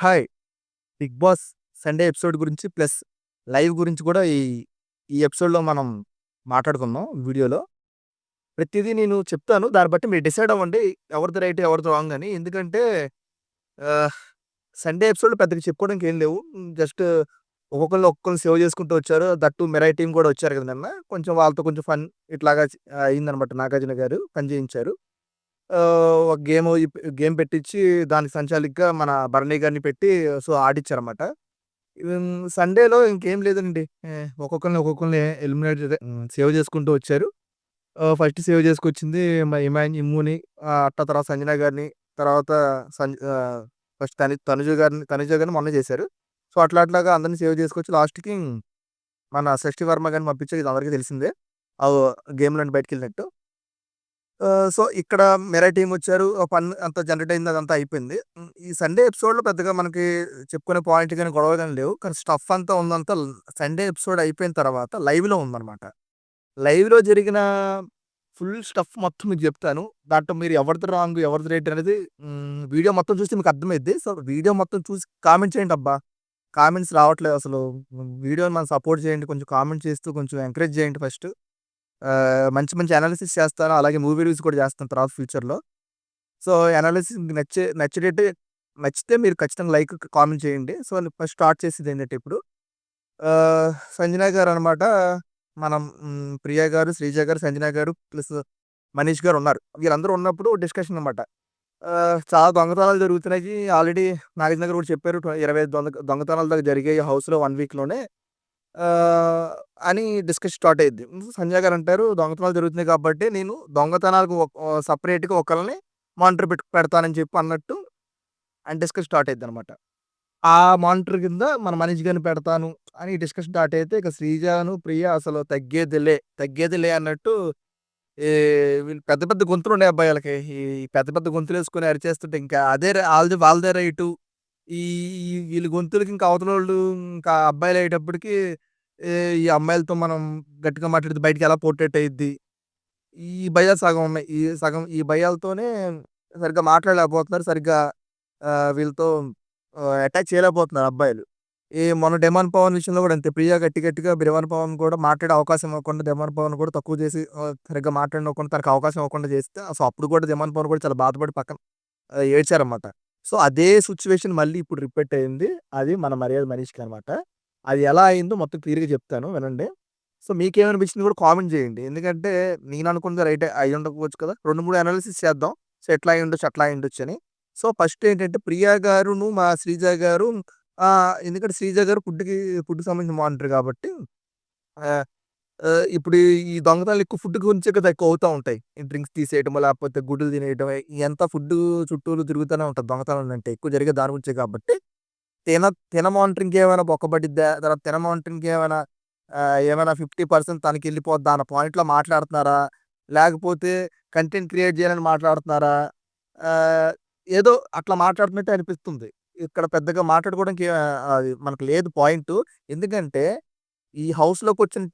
Hi! 'Bigg Boss' Sunday episode గురించి plus live గురించి కూడా ఈ ఈ ఎపిసోడ్‌లో మనం మాట్లాడుకుందాం వీడియోలో. ప్రతిదీ నేను చెప్తాను. దాన్ని బట్టి మీరు డిసైడ్ అవ్వండి. ఎవరిది రైట్, ఎవరిది రాంగ్ అని. ఎందుకంటే సండే ఎపిసోడ్ పెద్దగా చెప్పుకోవడానికి ఏం లేవు. జస్ట్ ఒక్కొక్కరు ఒక్కొక్కరు సేవ్ చేసుకుంటూ వచ్చారు. దట్టు మిరాయి కూడా వచ్చారు కదా నిన్న. కొంచెం వాళ్ళతో కొంచెం ఫన్ ఇట్లాగా అయిందనమాట. నాగార్జున గారు పని చేయించారు. ఒక గేమ్ గేమ్ పెట్టించి దానికి సంచాలకుగా మన భరణి గారిని పెట్టి సో, ఆడిచ్చారన్నమాట. హ్మ్, సండేలో ఇంకేం లేదండి. ఆహ్, ఒక్కొక్కళ్ళని ఒక్కొక్కళ్ళని ఎలిమినేట్ అదే హ్మ్, సేవ్ చేసుకుంటూ వచ్చారు. ఆహ్, ఫస్ట్ సేవ్ చేసుకొచ్చింది మ ఇమాన్ ఇమ్ముని ఆహ్, అట్ట తర్వాత సంజన గారిని, తర్వాత సంజ్ ఆహ్, ఫస్ట్ తను తనుజ గారిని తనుజ గారిని మొన్న చేశారు. సో, అట్లా అట్లాగా అందరిని సేవ్ చేసుకొచ్చి లాస్ట్‌కి మన షష్ఠి వర్మ గారిని పంపించారు. ఇది అందరికీ తెలిసిందే. ఆ గేమ్‌లో నుండి బయటికెళ్ళినట్టు. సో, ఇక్కడ మెరా టీమ్ వచ్చారు. పన్ అంత జనరేట్ అయింది. అదంతా అయిపోయింది. ఈ సండే ఎపిసోడ్‌లో పెద్దగా మనకి చెప్పుకునే పాయింట్ కానీ గొడవలు కానీ లేవు. కానీ స్టఫ్ అంతా ఉందంతా సండే ఎపిసోడ్ అయిపోయిన తర్వాత లైవ్‌లో ఉందన్నమాట. లైవ్‌లో జరిగిన ఫుల్ స్టఫ్ మొత్తం మీకు చెప్తాను. దాంట్లో మీరు ఎవరిది రాంగ్, ఎవరిది రైట్ అనేది వీడియో మొత్తం చూస్తే మీకు అర్థమైద్ది. సో, వీడియో మొత్తం చూసి కామెంట్ చేయండి అబ్బా! కామెంట్స్ రావట్లేదు అసలు. వీడియోని మనం సపోర్ట్ చేయండి. కొంచెం కామెంట్ చేస్తూ కొంచెం ఎంకరేజ్ చేయండి ఫస్ట్. మంచి మంచి అనాలిసిస్ చేస్తాను. అలాగే మూవీ రివ్యూస్ కూడా చేస్తాను తర్వాత ఫ్యూచర్‌లో. సో, అనాలిసిస్ నచ్చే నచ్చేటట్టే నచ్చితే మీరు ఖచ్చితంగా లైక్, కామెంట్ చేయండి. సో, ఫస్ట్ స్టార్ట్ చేసేది ఏంటంటే ఇప్పుడు సంజన గారు అనమాట. మనం ప్రియా గారు, శ్రీజ గారు, సంజన గారు ప్లస్ మనీష్ గారు ఉన్నారు. వీళ్ళందరూ ఉన్నప్పుడు డిస్కషన్ అనమాట. చాలా దొంగతనాలు జరుగుతున్నాయి. ఆల్రెడీ నాగార్జున గారు కూడా చెప్పారు. ఇరవై దొంగ దొంగతనాల జరిగాయి హౌస్‌లో వన్ వీక్‌లోనే. అని డిస్కషన్ స్టార్ట్ అయ్యింది సంజయ్ గారు అంటారు దొంగతనాలు జరుగుతున్నాయి కాబట్టి నేను దొంగతనాలకు సపరేట్గా ఆహ్, ఒకళ్ళని మానిటర్ పెట్ పెడతానని చెప్పి అన్నట్టు అండ్ డిస్కషన్ స్టార్ట్ అయిద్దనమాట. ఆ మానిటర్ కింద మన మనీష్ గారిని పెడతాను అని డిస్కషన్ స్టార్ట్ అయితే ఇక శ్రీజాను, ప్రియ అసలు తగ్గేదిలే, తగ్గేదిలే అన్నట్టు వీళ్ళు పెద్ద పెద్ద గొంతులున్నాయి అబ్బాయి వాళ్ళకి ఈ పెద్ద పెద్ద గొంతులు వేసుకొని అరిచేస్తుంటే ఇంకా అదే వాళ్ళది వాళ్ళదే రైటు. ఈ వీళ్ళ గొంతులకి ఇంకా అవతల వాళ్ళు ఇంకా అబ్బాయిలు అయ్యేటప్పటికి ఈ అమ్మాయిలతో మనం గట్టిగా మాట్లాడితే బయటికి ఎలా పోర్ట్రేట్ అయ్యిద్ది. ఈ భయాలు సగం ఉన్నాయి. ఈ సగం ఈ భయాలతోనే సరిగ్గా మాట్లాడలేకపోతున్నారు. సరిగ్గా ఆహ్, వీళ్ళతో ఆహ్, చేయలేకపోతున్నారు అబ్బాయిలు. ఈ మొన్న 'డెమాన్ పవన్' విషయంలో కూడా అంతే. ప్రియ గట్టి గట్టిగా 'డెమాన్ పవన్' కూడా మాట్లాడే అవకాశం ఇవ్వకుండా 'డెమాన్ పవన్' కూడా తక్కువ చేసి ఆహ్, సరిగ్గా మాట్లాడనివ్వకుండా తనకు అవకాశం ఇవ్వకుండా చేస్తే సో, అప్పుడు కూడా 'డెమాన్ పవన్' కూడా చాలా బాధపడి పక్కన ఆహ్, ఏడ్చారన్నమాట. సో, అదే సిట్యుయేషన్ మళ్ళీ ఇప్పుడు రిపీట్ అయింది. అది మన 'మర్యాద మనిషికి' అనమాట. అది ఎలా అయిందో మొత్తం క్లియర్‌గా చెప్తాను వినండి. సో, మీకేమనిపించింది కూడా కామెంట్ చేయండి. ఎందుకంటే నేను అనుకున్నది రైటే అయ్యుండకపోవచ్చు కదా! 2, 3 అనాలిసిస్ చేద్దాం. సో, ఎట్లా అయ్యుండొచ్చు, అట్లా అయ్యుండొచ్చని. సో, ఫస్ట్ ఏంటంటే ప్రియా గారును, మా శ్రీజ గారు ఆహ్, ఎందుకంటే శ్రీజ గారు ఫుడ్‌కి ఫుడ్‌కి సంబంధించిన మానిటర్ కాబట్టి ఆహ్, ఆహ్, ఇప్పుడు ఈ దొంగతనాలు ఎక్కువ ఫుడ్ గురించే కదా ఎక్కువ అవుతా ఉంటాయి. ఈ డ్రింక్స్ తీసేయటమో, లేకపోతే గుడ్లు తినేయటం ఇయంతా ఫుడ్డు చుట్టూరు తిరుగుతూనే ఉంటది దొంగతనాలంటే. ఎక్కువ జరిగేది దాని గురించే కాబట్టి తిన తిన మానిటరింగ్‌కి ఏమైనా బొక్కబడిద్దా తర్వాత తిన మానిటరింగ్‌కి ఏమైనా ఏమైనా ఫిఫ్టీ పర్సెంట్ తనకి వెళ్ళిపోద్దా అన్న పాయింట్‌లో మాట్లాడుతున్నారా? లేకపోతే కంటెంట్ క్రియేట్ చేయాలని మాట్లాడుతున్నారా? ఏదో అట్లా మాట్లాడుతున్నట్టే అనిపిస్తుంది. ఇక్కడ పెద్దగా మాట్లాడుకోవడానికి మనకు లేదు పాయింట్ ఎందుకంటే ఈ హౌస్లోకి వచ్చిన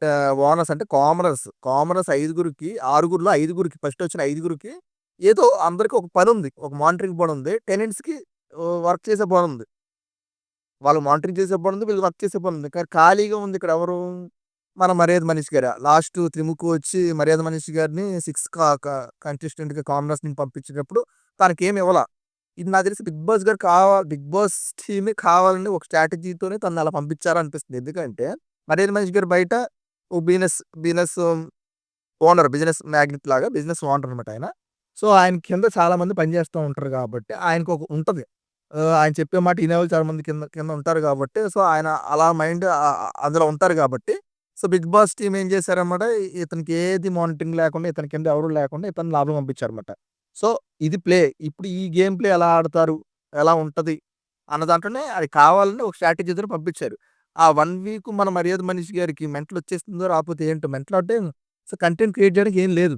ఓనర్స్ అంటే కామరస్ కామరస్ ఐదుగురికి, ఆరుగురిలో ఐదుగురికి ఫస్ట్ వచ్చిన ఐదుగురికి ఏదో అందరికి ఒక పని ఉంది ఒక మానిటరింగ్ పనుంది. టెనెంట్స్‌కి వర్క్ చేసే పనుంది. వాళ్ళు మానిటరింగ్ చేసే పనుంది. వీళ్ళు వర్క్ చేసే పనుంది. కానీ ఖాళీగా ఉంది ఇక్కడ ఎవరు? మన 'మర్యాద మనిషి గారు లాస్ట్ త్రిముఖు వచ్చి 'మర్యాద మనిషి గారిని 6 క క కంటెస్టెంట్‌గా కామనర్స్‌ని పంపించేటప్పుడు ఏమి ఇవ్వాల ఇది నాకు తెలిసి 'బిగ్ బాస్' గారు కావా 'బిగ్ బాస్' టీమే కావాలని ఒక స్ట్రాటజీతోనే తను అలా పంపించారనిపిస్తుంది ఎందుకంటే 'మర్యాద మనిషి గారు బయట ఓ business business owner business magnate లాగా బిజినెస్ ఓనర్ అనమాట ఆయన. సో, ఆయన కింద చాలా మంది పనిచేస్తూ ఉంటారు కాబట్టి ఆయనకు ఒక ఉంటుంది ఆయన చెప్పే మాట వినేవాళ్ళు చాలా మంది కింద కింద ఉంటారు కాబట్టి సో, ఆయన అలా మైండ్ అందులో ఉంటారు కాబట్టి సో, 'బిగ్ బాస్' టీం ఏం చేశారన్నమాట ఇతనికి ఏది మానిటరింగ్ లేకుండా ఇతని కింద ఎవరు లేకుండా ఇతన్ని లాభం పంపించారన్నమాట. సో, ఇది ప్లే. ఇప్పుడు ఈ గేమ్ ప్లే ఎలా ఆడతారు? ఎలా ఉంటుంది అన్న దాంట్లోనే అది కావాలని ఒక స్ట్రాటజీతోని పంపించారు. ఆ వన్ వీక్ మన 'మర్యాద మనిషి గారికి మెంటల్ వచ్చేస్తుందో రాకపోతే ఏంటో మెంటల్ అంటే సో, కంటెంట్ క్రియేట్ చేయడానికి ఏం లేదు.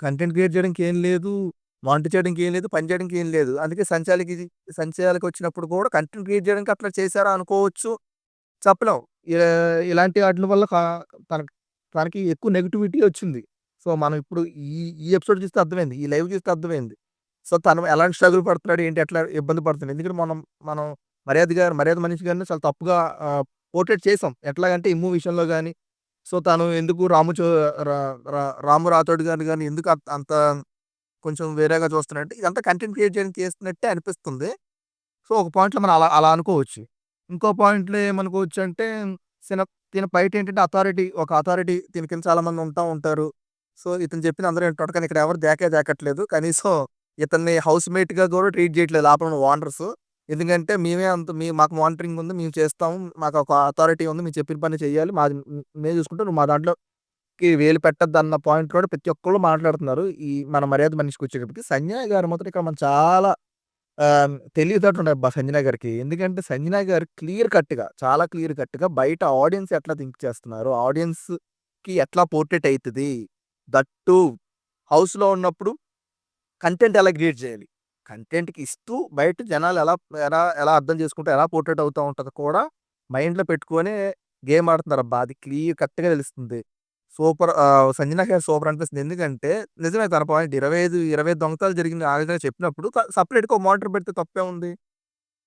కంటెంట్ క్రియేట్ చేయడానికి ఏం లేదు. వంట చేయడానికి ఏం లేదు. పని చేయడానికి ఏం లేదు. అందుకే సంచాలకి సంచాలకి వచ్చినప్పుడు కూడా కంటెంట్ క్రియేట్ చేయడానికి అట్లా చేశారా అనుకోవచ్చు. చెప్పలేం. ఇలాంటి వాటి వల్ల క తనకి తనకి ఎక్కువ నెగటివిటీ వచ్చింది. సో, మనం ఇప్పుడు ఈ ఈ ఎపిసోడ్ చూస్తే అర్థమైంది. ఈ లైవ్ చూస్తే అర్థమైంది. సో, తను ఎలాంటి స్ట్రగుల్ పడుతున్నాడు ఏంటి? ఎట్లా ఇబ్బంది పడుతున్నాడు? ఎందుకంటే మనం మనం మర్యాద గారు 'మర్యాద మనిషి' గారిని చాలా తప్పుగా పోర్ట్రేట్ చేసాం. ఎట్లాగంటే 'ఇమ్ము' విషయంలో కానీ సో, తను ఎందుకు రాము చో రా రా రాము రాథోడ్ గారిని కానీ ఎందుకు అంత అంత కొంచెం వేరేగా చూస్తున్నట్టు ఇదంతా కంటెంట్ క్రియేట్ చేయడానికి చేస్తున్నట్టే అనిపిస్తుంది. సో, ఒక పాయింట్‌లో మనం అలా అలా అనుకోవచ్చు. ఇంకో పాయింట్‌లో ఏమనుకోవచ్చు అంటే తిన బయటేంటంటే అథారిటీ ఒక అథారిటీ దీని కింద చాలామంది ఉంటా ఉంటారు. సో, ఇతను చెప్పిన అందరూ వింటుంటారు. కానీ ఇక్కడ ఎవరు దేకే దేకట్లేదు. కనీసం ఇతన్ని హౌస్‌మేట్‌గా కూడా ట్రీట్ చేయట్లేదు లోపల ఉన్న ఓనర్స్. ఎందుకంటే మేమే అంత మీ మాకు మానిటరింగ్ ఉంది. మేము చేస్తాము. మాకు ఒక అథారిటీ ఉంది. మేము చెప్పిన పని చేయాలి. మాది మేము చూసుకుంటే నువ్వు మా దాంట్లో దాంట్లోకి వేలు పెట్టొద్దన్న పాయింట్ కూడా ప్రతి ఒక్కళ్ళు మాట్లాడుతున్నారు. ఈ మన 'మర్యాద మనిషికి' వచ్చేటప్పటికి. సంజయ్ గారు మాత్రం ఇక్కడ మనం చాలా ఆహ్, తెలివితేటలున్నాయి అబ్బా! సంజన గారికి. ఎందుకంటే సంజన గారు క్లియర్ కట్‌గా చాలా క్లియర్ కట్‌గా బయట ఆడియన్స్ ఎట్లా థింక్ చేస్తున్నారు? ఆడియన్స్‌కి ఎట్లా పోర్ట్రేట్ అవుతుంది దట్ టూ హౌస్‌లో ఉన్నప్పుడు కంటెంట్ ఎలా క్రియేట్ చేయాలి? కంటెంట్‌కి ఇస్తూ బయట జనాలు ఎలా ఎలా ఎలా అర్థం చేసుకుంటే ఎలా పోర్ట్రేట్ అవుతూ ఉంటుందో కూడా మైండ్‌లో పెట్టుకొని గేమ్ ఆడుతున్నారబ్బా! అది క్లియర్ కట్‌గా తెలుస్తుంది. సూపర్ సంజనా సంజన గారు సూపర్ అనిపిస్తుంది. ఎందుకంటే నిజమే తన పాయింట్ ఇరవై ఐదు ఇరవై దొంగతాలు జరిగింది ఆ విధంగా చెప్పినప్పుడు సపరేట్గా ఒక మోటార్ పెడితే తప్పేముంది?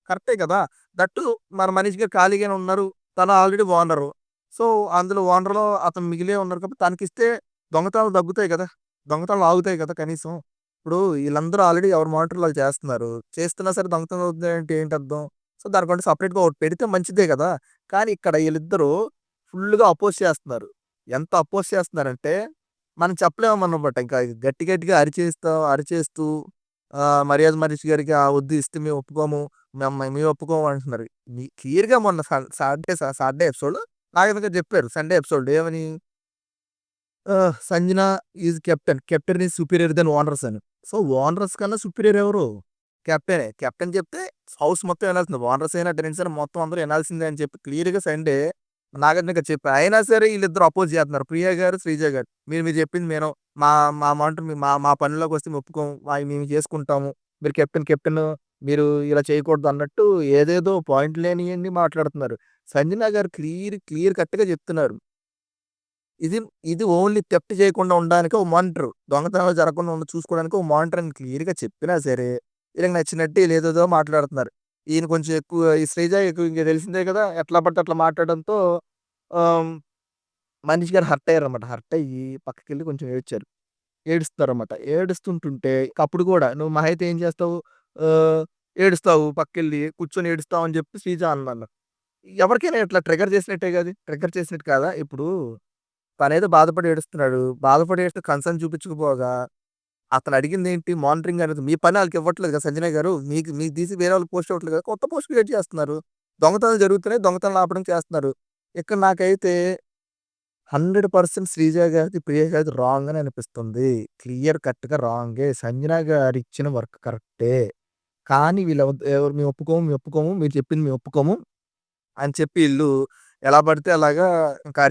కరెక్టే కదా! దట్టు మన మనీష్ గారు ఖాళీగానే ఉన్నారు. తను ఆల్రెడీ ఓనరు. సో, అందులో ఓనర్‌లో అతను మిగిలే ఉన్నారు కాబట్టి తనకిస్తే దొంగతనాలు తగ్గుతాయి కదా! దొంగతనాలు ఆగుతాయి కదా కనీసం. ఇప్పుడు వీళ్ళందరూ ఆల్రెడీ ఎవరి మానిటర్‌లో వాళ్ళు చేస్తున్నారు. చేస్తున్నా సరే దొంగతనం అవుతుంది అంటే ఏంటి అర్థం? సో, దానికంటే సపరేట్గా ఒకటి పెడితే మంచిదే కదా! కానీ ఇక్కడ వీళ్ళిద్దరూ ఫుల్‌గా అపోజ్ చేస్తున్నారు. ఎంత అపోజ్ చేస్తున్నారంటే మనం చెప్పలేమన్నమాట. ఇంకా గట్టి గట్టిగా అరిచేస్తా అరిచేస్తూ 'మర్యాద మనిషి' గారికి ఆ వద్దు ఇస్తే మేము ఒప్పుకోము. మేము మేము ఒప్పుకోము అంటున్నారు. మీ క్లియర్‌గా మొన్న సాటర్‌డే సాటర్‌డే ఎపిసోడ్ నాగార్జున గారు చెప్పారు. సండే ఎపిసోడ్ ఏమని? 'Sanjana is captain. Captain is superior then owners' అని. సో, ఓనర్స్ కన్నా సుపీరియర్ ఎవరు? కెప్టెనే. కెప్టెన్ చెప్తే హౌస్ మొత్తం వెళ్ళాల్సింది ఓనర్స్ అయినా, టెనెంట్స్ అయినా మొత్తం అందరూ వినాల్సిందే అని చెప్పి క్లియర్‌గా సండే నాగార్జున గారు చెప్పారు. అయినా సరే వీళ్ళిద్దరు అపోజ్ చేస్తున్నారు. ప్రియ గారు, శ్రీజ గారు. మీరు మీరు చెప్పింది మేము మా మా మానిటర్ మా మా పనిలోకి వస్తే ఒప్పుకోము. మేము చేసుకుంటాము. మీరు కెప్టెన్ కెప్టెన్ మీరు ఇలా చేయకూడదు అన్నట్టు ఏదేదో పాయింట్ లేనియండి మాట్లాడుతున్నారు. సంజన గారు క్లియర్ క్లియర్ కట్‌గా చెప్తున్నారు. ఇది ఇది ఓన్లీ తెప్ట్ చేయకుండా ఉండడానికి ఒక మానిటర్. దొంగతనాలు జరగకుండా ఉండ చూసుకోవడానికి ఒక మానిటర్ అని క్లియర్‌గా చెప్పినా సరే, వీళ్ళకి నచ్చినట్టు లేదేదో మాట్లాడుతున్నారు. ఈయన కొంచెం ఎక్కువ ఈ శ్రీజ ఎక్కువ ఇంకా తెలిసిందే కదా! ఎట్లా పడితే అట్లా మాట్లాడడంతో మనిషి గారు హర్ట్ అయ్యారు అనమాట హర్ట్ అయ్యి పక్కకెళ్ళి కొంచెం ఏడ్చారు. ఏడుస్తున్నారన్నమాట. ఏడుస్తుంటుంటే అప్పుడు కూడా నువ్వు మహా అయితే ఏం చేస్తావు? ఏడుస్తావు పక్కకెళ్ళి కూర్చొని ఏడుస్తావు అని చెప్పి శ్రీజ అందన్నారు. ఎవరికైనా ఇట్లా ట్రిగర్ చేసినట్టే కదా! ట్రిగర్ చేసినట్టు కాదా? ఇప్పుడు తనేదో బాధపడి ఏడుస్తున్నాడు. బాధపడి ఏడుస్తే కన్సర్న్ చూపించకపోగా అతను అడిగింది ఏంటి మానిటరింగ్ అనేది మీ పని వాళ్ళకి ఇవ్వట్లేదు కదా! సంజన గారు. మీకు మీకు తీసి వేరే వాళ్ళు పోస్ట్ ఇవ్వట్లేదు కదా! కొత్త పోస్ట్ క్రియేట్ చేస్తున్నారు. దొంగతనాలు జరుగుతున్నాయి. దొంగతనాలు ఆపడం చేస్తున్నారు. ఇక్కడ నాకైతే 100% శ్రీజ గారిది, ప్రియ గారిది రాంగ్ అని అనిపిస్తుంది. క్లియర్ కట్‌గా రాంగే. సంజన గారు ఇచ్చిన వర్క్ కరెక్టే. కానీ వీళ్ళు ఎవరు మేము ఒప్పుకోము, మేము ఒప్పుకోము. మీరు చెప్పింది మేము ఒప్పుకోము. అని చెప్పి వీళ్ళు ఎలా పడితే అలాగా ఇంకా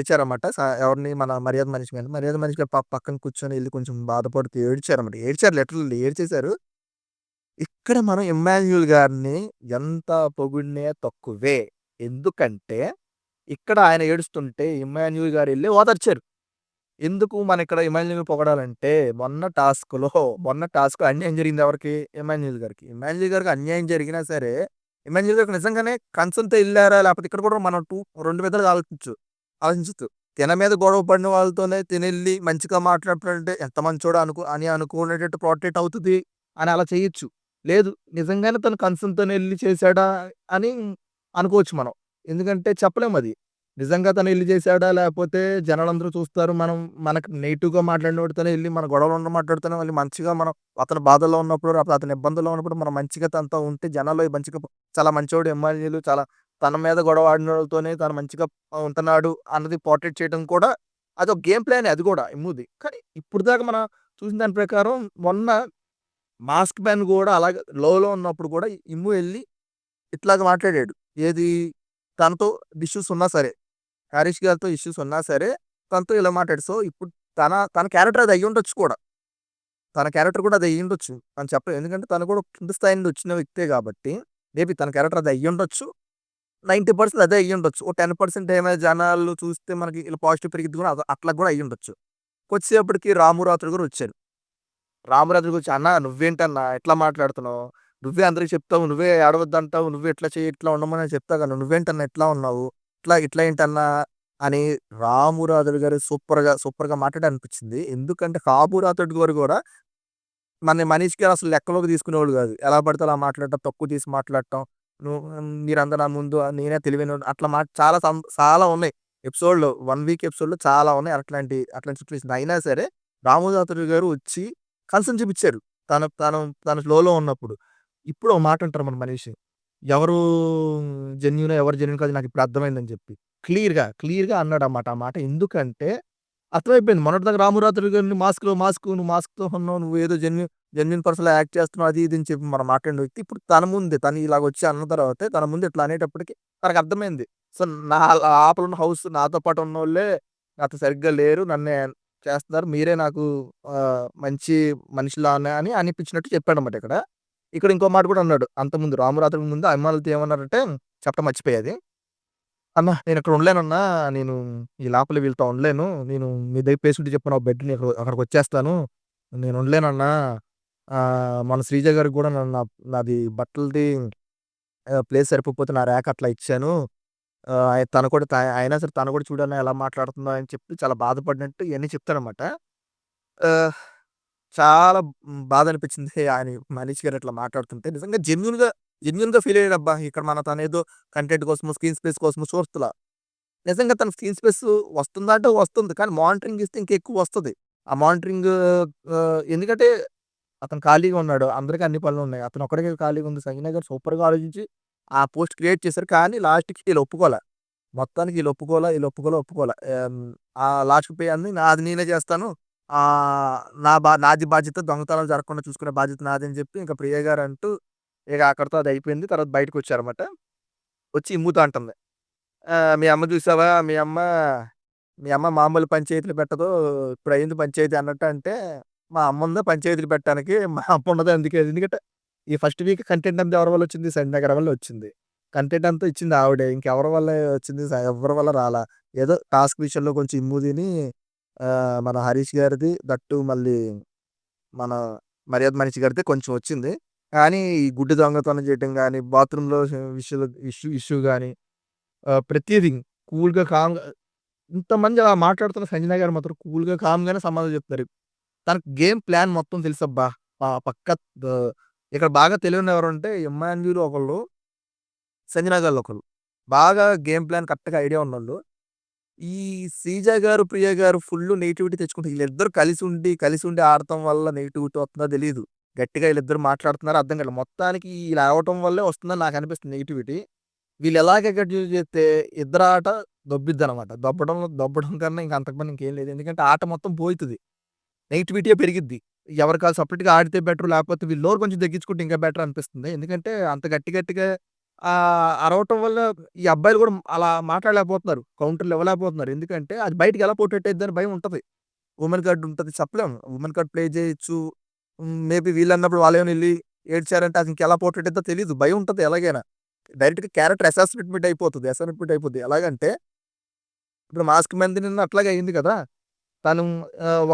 ఎవరిని మన 'మర్యాద మనిషి' మీద 'మర్యాద మనిషి' గారు పక్కన కూర్చొని వెళ్ళి కొంచెం బాధపడుతూ ఏడ్చారన్నమాట. ఏడ్చారు లిటరల్లీ ఏడ్చేశారు ఇక్కడ మనం 'ఇమ్మాన్యుయల్' గారిని ఎంత పొగిడినే తక్కువే. ఎందుకంటే ఇక్కడ ఆయన ఏడుస్తుంటే 'ఇమ్మాన్యుయల్' గారు వెళ్ళి ఓదార్చారు. ఎందుకు మన ఇక్కడ ఇమాన్యుల్ పొగడాలంటే మొన్న టాస్క్‌లో మొన్న టాస్క్ అన్యాయం జరిగింది ఎవరికి? ఇమాన్యుల్ గారికి. ఇమాన్యుల్ గారికి అన్యాయం జరిగినా సరే 'ఇమ్మాన్యుయల్' చేస్తే నిజంగానే కన్సర్న్‌తో వెళ్ళారా లేకపోతే ఇక్కడ కూడా మనం టూ రెండు విధాలు ఆలోచించు ఆలోచించు తిన మీద గొడవ పడిన వాళ్ళతోనే తినెళ్ళి మంచిగా మాట్లాడుతుంటే ఎంత మంచోడో అనుకో అని అనుకునేటట్టు ప్రొటెక్ట్ అవుతుంది అని అలా చేయొచ్చు. లేదు నిజంగానే తను కన్సర్న్‌తోనే వెళ్ళి చేశాడా అని అనుకోవచ్చు మనం. ఎందుకంటే చెప్పలేం అది. నిజంగా తను వెళ్ళి చేసాడా? లేకపోతే జనాలందరూ చూస్తారు. మనం మనకు నేటుగా మాట్లాడిన వాడితోనే వెళ్ళి మన గొడవలు ఉన్న మాట్లాడుతూనే మళ్ళీ మంచిగా మనం అతని బాధలో ఉన్నప్పుడు, లేకపోతే అతను ఇబ్బందుల్లో ఉన్నప్పుడు మనం మంచిగా తనతో ఉంటే జనాలు మంచిగా చాలా మంచోడు ఎమ్మెల్యేలు చాలా తన మీద గొడవ ఆడినోళ్ళతోనే తను మంచిగా ఉంటున్నాడు అన్నది పోర్ట్రేట్ చేయడం కూడా అది ఒక గేమ్ ప్లాన్ అది కూడా 'ఇమ్ముది'. కానీ ఇప్పుడు దాకా మనం చూసిన దాని ప్రకారం మొన్న మాస్క్ మ్యాన్ కూడా అలాగే లోలో ఉన్నప్పుడు కూడా 'ఇమ్ము' వెళ్ళి ఇట్లాగా మాట్లాడాడు. ఏది తనతో ఇష్యూస్ ఉన్నా సరే. 'హరీష్' గారితో ఇష్యూస్ ఉన్నా సరే తనతో ఇలా మాట్లాడు సో, ఇప్పుడు తన తన క్యారెక్టర్ అది అయ్యి ఉండొచ్చు కూడా. తన క్యారెక్టర్ కూడా అది అయ్యుండొచ్చు. అని చెప్పలేదు ఎందుకంటే తను కూడా కింద స్థాయి నుండి వచ్చిన వ్యక్తే కాబట్టి మేబీ తన క్యారెక్టర్ అది అయ్యుండొచ్చు. 90% అదే అయ్యుండొచ్చు. ఓ 10% ఏమైనా జనాలు చూస్తే మనకి ఇలా పాజిటివ్ పెరిగిద్ది కూడా అట్లా కూడా అయ్యుండొచ్చు. కొద్దిసేపటికి రాము రాథోడ్ కూడా వచ్చారు. రామరాజు గురించి "అన్నా నువ్వేంటన్నా ఎట్లా మాట్లాడుతున్నావు? నువ్వే అందరికి చెప్తావు. నువ్వే ఆడవద్దంటావు నువ్వే ఎట్లా చెయ్యి, ఇట్లా ఉండమని చెప్తావు కానీ నువ్వేంటన్నా ఎట్లా ఉన్నావు? ఇట్లా ఇట్లా ఏంటన్నా?" అని రామురాజులు గారు సూపర్‌గా, సూపర్‌గా మాట్లాడారనిపించింది. ఎందుకంటే కాపురాథోడ్ గారు కూడా మన మనిషికి అసలు లెక్కలోకి తీసుకునేవాళ్ళు కాదు. ఎలా పడితే అలా మాట్లాడటం, తక్కువ తీసి మాట్లాడటం. నువ్వు మీరందరూ నా ముందు నేనే తెలివైన అట్లా మాట చాలా సం చాలా ఉన్నాయి. ఎపిసోడ్‌లో వన్ వీక్ ఎపిసోడ్‌లో చాలా ఉన్నాయి. అట్లాంటి అట్లాంటి సిచ్యువేషన్ అయినా సరే రామోజాతడు గారు వచ్చి కన్సర్న్ చూపించారు తన తను తన లోలో ఉన్నప్పుడు. ఇప్పుడు ఒక మాట అంటారు మన మనిషి ఎవరు జెన్యున్ ఎవరు జన్యుని కాదు నాకు ఇప్పుడు అర్థమైందని చెప్పి. క్లియర్‌గా, క్లియర్‌గా అన్నాడు అన్నమాట ఆ మాట. ఎందుకంటే అర్థమైపోయింది. మొన్నటిదాకా రామరాజులు రామురాత్రి మాస్క్‌లో మాస్క్ నువ్వు మాస్క్‌తో ఉన్నావు. నువ్వు ఏదో జెన్యున్ జెన్యున్ పర్సన్లో యాక్ట్ చేస్తున్నావు. అది ఇది అని చెప్పి మనం మాట్లాడిన వ్యక్తి ఇప్పుడు తన ముందే తను ఇలాగొచ్చి అన్న తర్వాత తన ముందు ఇట్లా అనేటప్పటికి తనకు అర్థమైంది. సో, నా లోపలున్న హౌస్ నాతో పాటు ఉన్న వాళ్ళే నాతో సరిగ్గా లేరు. నన్నే చేస్తున్నారు. మీరే నాకు మంచి మనిషిలా అని అనిపించినట్టు చెప్పాడన్నమాట ఇక్కడ. ఇక్కడ ఇంకో మాట కూడా అన్నాడు. అంతకుముందు రామురాత్రి ముందు అభిమానులతో ఏమన్నారంటే చెప్పడం మర్చిపోయేది "అన్న నేనిక్కడ ఉండలేనన్నా. నేను ఈ లోపల వీళ్ళతో ఉండలేను. నేను మీ దగ్గర ప్లేస్ ఉంటే ఆ బెడ్‌ని అక్కడ అక్కడికొచ్చేస్తాను. నేను ఉండలేనన్నా. ఆహ్, శ్రీజ గారికి కూడా నా నాది బట్టలది ఆహ్, ప్లేస్ సరిపోకపోతే నా ర్యాక్ అట్లా ఇచ్చాను. ఆహ్, తను కూడా త అయినా సరే తను కూడా చూడన్నా ఎలా మాట్లాడుతుందో అని చెప్పి చాలా బాధపడినట్టు ఇయన్నీ చెప్తాడనమాట ఆహ్, చాలా హ్మ్, బాధనిపించింది ఆయన మనీష్ గారు అట్లా మాట్లాడుతుంటే. నిజంగా జెన్యూన్‌గా, జెన్యూన్‌గా ఫీల్ అయ్యాడబ్బా! ఇక్కడ మన తనేదో కంటెంట్ కోసము స్క్రీన్ స్పేస్ కోసము చూస్తులా నిజంగా తన స్క్రీన్ స్పేస్ వస్తుందా అంటే వస్తుంది. కానీ మానిటరింగ్ ఇస్తే ఇంకెక్కువ వస్తుంది ఆ మానిటరింగ్ ఎందుకంటే అతను ఖాళీగా ఉన్నాడు. అందరికీ అన్ని పనులు ఉన్నాయి అతను ఒక్కడికే ఖాళీగా ఉంది. సంజన గారు సూపర్‌గా ఆలోచించి ఆ పోస్ట్ క్రియేట్ చేశారు. కానీ లాస్ట్‌కి వీళ్ళు ఒప్పుకోలే మొత్తానికి వీళ్ళు ఒప్పుకోలే వీళ్ళు ఒప్పుకోలే ఒప్పుకోలే ఆ లాస్ట్‌కి పోయి అంది నాది నేనే చేస్తాను. నా బా నాది బాధ్యత దొంగతనాలు జరగకుండా చూసుకునే బాధ్యత నాది అని చెప్పి ఇంకా ప్రియ గారు అంటూ ఇక అక్కడితో అది అయిపోయింది. తర్వాత బయటకొచ్చారన్నమాట. వచ్చి ఇమ్ముతా అంటుంది. "మీ అమ్మ చూసావా? మీ అమ్మ మీ అమ్మ మామూలు పంచాయతీలు పెట్టదు. ఇప్పుడు అయింది పంచాయతీ" అన్నట్టు అంటే, మా అమ్మ ఉందా పంచాయతీలు పెట్టడానికి. మా అమ్మ ఉండదు అందుకే. ఎందుకంటే ఈ ఫస్ట్ వీక్ కంటెంట్ అంతా ఎవరి వల్ల వచ్చింది? సంజన గారి వల్ల వచ్చింది. కంటెంట్ అంతా ఇచ్చింది ఆవిడే. ఇంకెవరి వల్ల వచ్చింది? ఎవరి వల్ల రాలా. ఏదో టాస్క్ విషయంలో కొంచెం ఇమ్ముదిని తిని మన హరీష్ గారిది దట్టు మళ్ళీ మన మర్యాద మనిషి గారిది కొంచెం వచ్చింది. కానీ ఈ గుడ్డి దొంగతనం చేయటం గాని, బాత్రూమ్‌లో విషయంలో ఇష్యూ ఇష్యూ గాని ఆహ్, కూల్‌గా, కామ్‌గా ఇంతమంది అలా మాట్లాడుతున్న సంజన గారు మాత్రం కూల్‌గా, కామ్‌గానే సమాధానం చెప్తున్నారు. తనకు గేమ్ ప్లాన్ మొత్తం తెలుసబ్బా! ప పక్కా ద ఇక్కడ బాగా తెలియనోళ్ళు ఎవరంటే ఇమ్మాన్యుల్ ఒకళ్ళు. సంజన గారు ఒకళ్ళు. బాగా గేమ్ ప్లాన్ కరెక్ట్‌గా ఐడియా ఉన్నోళ్ళు. ఈ శ్రీజ గారు, ప్రియ గారు ఫుల్లు నెగటివిటీ తెచ్చుకుంటారు. ఈళ్ళిద్దరూ కలిసుండి, కలిసుండి ఆడటం వల్ల నెగటివిటీ వస్తుందో తెలీదు. గట్టిగా వీళ్ళిద్దరు మాట్లాడుతున్నారు అర్థం కాదు మొత్తానికి ఇలా అవ్వటం వల్లే వస్తుందని నాకు అనిపిస్తుంది నెగిటివిటీ వీళ్ళు ఎలాగే కంటిన్యూ చేస్తే ఇద్దరు ఆట దొబ్బిద్దనమాట. దొబ్బడం దొబ్బడం కన్నా ఇంక అంతకుమంది ఇంకేం లేదు. ఎందుకంటే ఆట మొత్తం పోతుంది నెగిటివిటీయే పెరిగిద్ది. ఎవరికి ఆళ్ళు సెపరేట్‌గా ఆడితే బెటర్. లేకపోతే వీళ్ళు కొంచెం తగ్గించుకుంటే ఇంకా బెటర్ అనిపిస్తుంది. ఎందుకంటే అంత గట్టి గట్టిగా అరవటం వల్ల ఈ అబ్బాయిలు కూడా అలా మాట్లాడలేకపోతున్నారు. కౌంటర్‌లు ఇవ్వలేకపోతున్నారు. ఎందుకంటే అది బయటకు ఎలా పోర్ట్రేట్ అయిద్దని భయం ఉంటుంది ఉమెన్ కార్డ్ ఉంటుంది చెప్పలేము. ఉమెన్ కార్డ్ ప్లే చేయొచ్చు. మేబీ వీళ్ళన్నప్పుడు వాళ్ళేమైనా వెళ్ళి ఏడ్చారంటే అది ఇంకెలా పోర్ట్రేట్ అయిద్దో తెలీదు. భయం ఉంటుంది ఎలాగైనా. డైరెక్ట్‌గా క్యారెక్టర్ అసాసినేట్ అయిపోతుంది అసాసినేట్ అయిపోద్ది. ఎలాగంటే ఇప్పుడు 'మాస్క్ మంది నిన్న అట్లాగే అయింది కదా! తను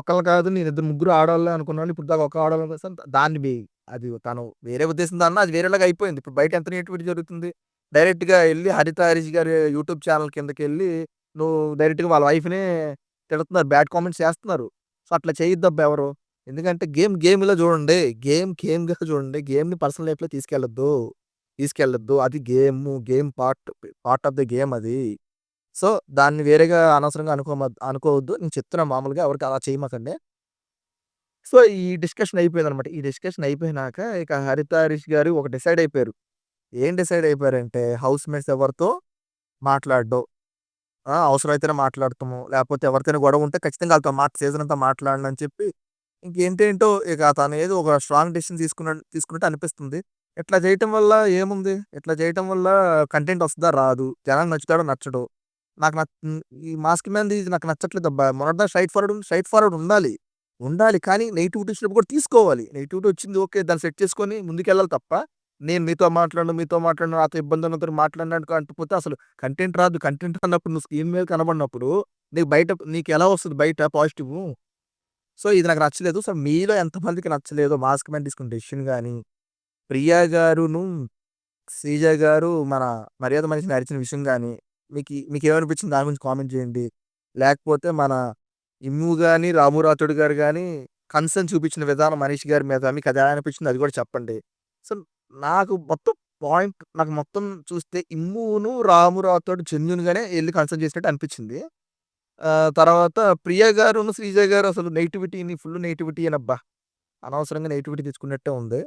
ఒకళ్ళు కాదు నేను ఇద్దరు ముగ్గురు ఆడోళ్ళే అనుకున్నాను. ఇప్పుడు దాకా ఒక ఆడోళ్ళ కోసం దాన్ని అది తను వేరే ఉద్దేశం అన్నా అది వేరేలాగా అయిపోయింది. ఇప్పుడు బయట ఎంత నెగటివిటీ జరుగుతుంది. డైరెక్ట్‌గా వెళ్ళి హరిత హరీష్ గారి యూట్యూబ్ ఛానల్ కిందకి వెళ్ళి నువ్వు డైరెక్ట్‌గా వాళ్ళ వైఫ్‌నే తిడుతున్నారు. బ్యాడ్ కామెంట్స్ చేస్తున్నారు. సో, అట్లా చేయొద్దబ్బా ఎవరు. ఎందుకంటే గేమ్ గేమ్‌లో చూడండి. గేమ్ గేమ్‌గా చూడండి. గేమ్‌ని పర్సనల్ లైఫ్‌లో తీసుకెళ్ళొద్దు. తీసుకెళ్ళొద్దు. అది game. Game part part of the game అది. సో, దాన్ని వేరేగా అనవసరంగా అనుకోమద్ అనుకోవద్దు. నేను చెప్తున్నా మామూలుగా ఎవరికీ అలా చేయమాకండి. సో, ఈ డిస్కషన్ అయిపోయిందనమాట. ఈ డిస్కషన్ అయిపోయినాక ఇక హరిత హరీష్ గారు ఒక డిసైడ్ అయిపోయారు. ఏం డిసైడ్ అయిపోయారంటే హౌస్‌మేట్స్ ఎవరితో మాట్లాడడం. ఆ! అవసరమైతేనే మాట్లాడతాము. లేకపోతే ఎవరితోనా గొడవ ఉంటే ఖచ్చితంగా ఆళ్ళతో మాట సీజన్ అంతా మాట్లాడను చెప్పి ఇంకేంటేంటో ఇక తనేదో ఒక స్ట్రాంగ్ డెసిషన్ తీసుకున్నట్టు తీసుకున్నట్టు అనిపిస్తుంది. ఇట్లా చేయటం వల్ల ఏముంది? ఇట్లా చేయటం వల్ల కంటెంట్ వస్తదా? రాదు. జనానికి నచ్చుతాడో? నచ్చడో? నాకు నచ్ హ్మ్, ఈ 'మాస్క్ మ్యాన్‌ది' నాకు నచ్చట్లేదబ్బా! మొన్నటిదాకా స్ట్రెయిట్ ఫార్వర్డ్ స్ట్రెయిట్ ఫార్వర్డ్ ఉండాలి. ఉండాలి. కానీ నెగటివిటీ వచ్చినప్పుడు కూడా తీసుకోవాలి. నెగటివిటీ వచ్చింది ఓకే. దాన్ని సెట్ చేసుకొని ముందుకెళ్ళాలి తప్ప, నేను మీతో మాట్లాడను, మీతో మాట్లాడను, నాతో ఇబ్బంది ఉన్నతోని మాట్లాడను అంటుపోతే అసలు కంటెంట్ రాదు. కంటెంట్ రానప్పుడు నువ్వు స్క్రీన్ మీద కనబడినప్పుడు నీకు బయట నీకెలా వస్తది బయట పాజిటివు? సో, ఇది నాకు నచ్చలేదు. సో, మీలో ఎంతమందికి నచ్చలేదో మాస్ కమెంట్ తీసుకున్న డెసిషన్ కానీ ప్రియా గారును, శ్రీజ గారు మన మర్యాద మనిషిని అరిచిన విషయం కానీ మీకు మీకేమనిపించింది దాని గురించి కామెంట్ చేయండి. లేకపోతే మన ఇమ్ము కానీ రామురాథుడు గారు కానీ కన్సర్న్ చూపించిన విధానం మనీష్ గారి మీద మీకు మీకదెలా అనిపించింది అది కూడా చెప్పండి. సో, నాకు మొత్తం పాయింట్ నాకు మొత్తం చూస్తే ఇమ్మును, రాము రాథోడ్ వెళ్ళి కన్సర్న్ చేసినట్టు అనిపించింది. తర్వాత ప్రియా గారును, శ్రీజ గారు అసలు నెగటివిటీని ఫుల్ నెగటివిటీయేనబ్బా! అనవసరంగా నెగటివిటీ తెచ్చుకున్నట్టే ఉంది.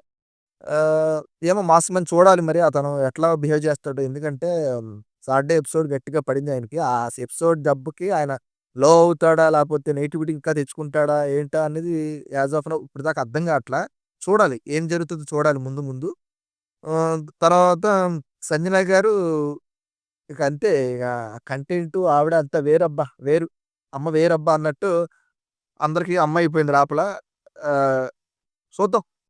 ఆహ్, ఏమో మాస్ మంది చూడాలి మరి అతను ఎట్లా బిహేవ్ చేస్తాడో. ఎందుకంటే సాటర్‌డే ఎపిసోడ్ గట్టిగా పడింది ఆయనకి. ఆ ఎపిసోడ్ దెబ్బకి ఆయన లో అవుతాడా? లేకపోతే నెగటివిటీ ఇంకా తెచ్చుకుంటాడా? ఏంటా? అనేది యాజ్ ఆఫ్ నౌ ఇప్పటిదాకా అర్థం కావట్లా. చూడాలి. ఏం జరుగుతుందో చూడాలి ముందు ముందు. ఆహ్, తర్వాత సంజన గారు ఇక అంతే ఇక కంటెంటు ఆవిడ అంతా వేరబ్బా! వేరు. అమ్మ వేరబ్బా! అన్నట్టు అందరికీ అమ్మ అయిపోయింది లోపల. చూద్దాం.